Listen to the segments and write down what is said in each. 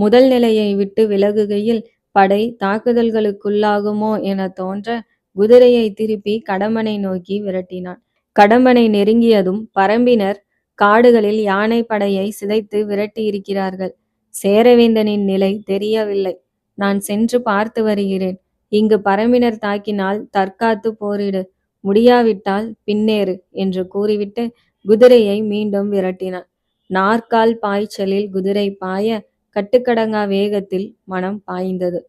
முதல் நிலையை விட்டு விலகுகையில் படை தாக்குதல்களுக்குள்ளாகுமோ என தோன்ற குதிரையை திருப்பி கடம்பனை நோக்கி விரட்டினான். கடம்பனை நெருங்கியதும் பரம்பினர் காடுகளில் யானை படையை சிதைத்து விரட்டியிருக்கிறார்கள். சேரவேந்தனின் நிலை தெரியவில்லை. நான் சென்று பார்த்து வருகிறேன். இங்கு பரம்பினர் தாக்கினால் தற்காத்து போரிடு. முடியாவிட்டால் பின்னேறு என்று கூறிவிட்டு குதிரையை மீண்டும் விரட்டினான். நாற்கால் பாய்ச்சலில் குதிரை பாய கட்டுக்கடங்கா வேகத்தில் மனம் பாய்ந்தது.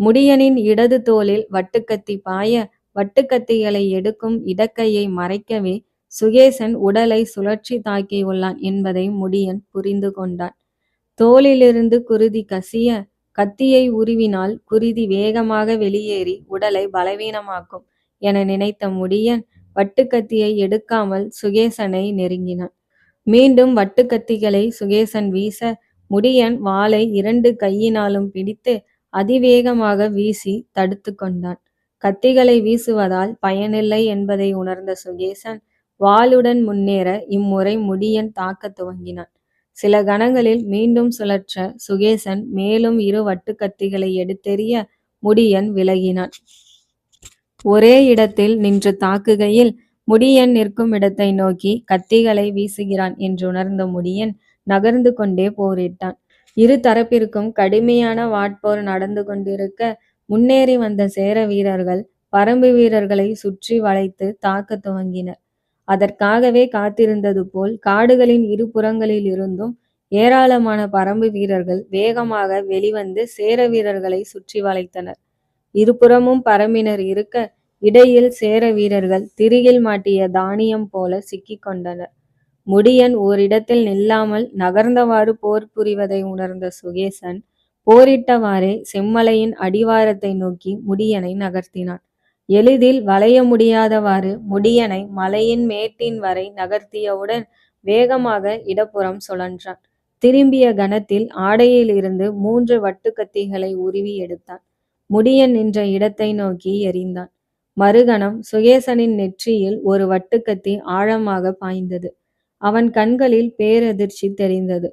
முடியனின் இடது தோளில் வட்டுக்கத்தி பாய வட்டுக்கத்திகளை எடுக்கும் இடக்கையை மறைக்கவே சுகேசன் உடலை சுழற்சி தாக்கியுள்ளான் என்பதை முடியன் புரிந்து கொண்டான். தோளிலிருந்து குருதி கசிய கத்தியை உருவினால் குருதி வேகமாக வெளியேறி உடலை பலவீனமாக்கும் என நினைத்த முடியன் வட்டுக்கத்தியை எடுக்காமல் சுகேசனை நெருங்கினான். மீண்டும் வட்டுக்கத்திகளை சுகேசன் வீச முடியன் வாளை இரண்டு கையினாலும் பிடித்து அதிவேகமாக வீசி தடுத்து கொண்டான். கத்திகளை வீசுவதால் பயனில்லை என்பதை உணர்ந்த சுகேசன் வாளுடன் முன்னேற இம்முறை முடியன் தாக்க துவங்கினான். சில கணங்களில் மீண்டும் சுழற்ற சுகேசன் மேலும் இரு வட்டுக்கத்திகளை எடுத்தெறிய முடியன் விலகினான். ஒரே இடத்தில் நின்று தாக்குகையில் முடியன் நிற்கும் இடத்தை நோக்கி கத்திகளை வீசுகிறான் என்று உணர்ந்த முடியன் நகர்ந்து கொண்டே போரிட்டான். இரு தரப்பிற்கும் கடுமையான வாட்போர் நடந்து கொண்டிருக்க முன்னேறி வந்த சேர வீரர்கள் பரம்பு வீரர்களை சுற்றி வளைத்து தாக்க துவங்கினர். அதற்காகவே காத்திருந்தது போல் காடுகளின் இரு புறங்களில் இருந்தும் ஏராளமான பரம்பு வீரர்கள் வேகமாக வெளிவந்து சேர வீரர்களை சுற்றி வளைத்தனர். இருபுறமும் பரம்பினர் இருக்க இடையில் சேர வீரர்கள் திரியில் மாட்டிய தானியம் போல சிக்கிக் கொண்டனர். முடியன் ஓரிடத்தில் நில்லாமல் நகர்ந்தவாறு போர் புரிவதை உணர்ந்த சுகேசன் போரிட்டவாறே செம்மலையின் அடிவாரத்தை நோக்கி முடியனை நகர்த்தினான். எளிதில் வளைய முடியாதவாறு முடியனை மலையின் மேட்டின் வரை நகர்த்தியவுடன் வேகமாக இடப்புறம் சுழன்றான். திரும்பிய கணத்தில் ஆடையில் இருந்து மூன்று வட்டுக்கத்திகளை உருவி எடுத்தான். முடியன் நின்ற இடத்தை நோக்கி எறிந்தான். மறுகணம் சுகேசனின் நெற்றியில் ஒரு வட்டுக்கத்தி ஆழமாக பாய்ந்தது. அவன் கண்களில் பேரதிர்ச்சி தெரிந்தது.